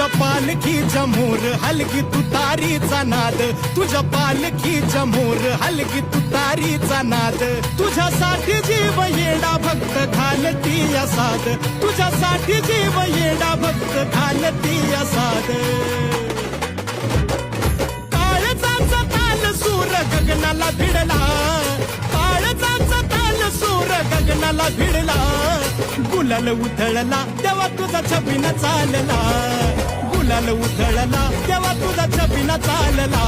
तुझ्या पालखी जमोर हलकी तुतारीचा नाद. तुझ्या पालखी जमोर हलकी तुतारीचा नाद. तुझ्यासाठी जीव येडा भक्त घालती असाद तुझ्यासाठी जीव येडा भक्त घालती असाद काळजाचा ताल सूर गगनाला भिडला. काळजाचा ताल सूर गगनाला भिडला. गुलाल उथळला तेव्हा तुझा छबीन चालला. गुलाल उधळला तेव्हा तुझा छबिन चालला.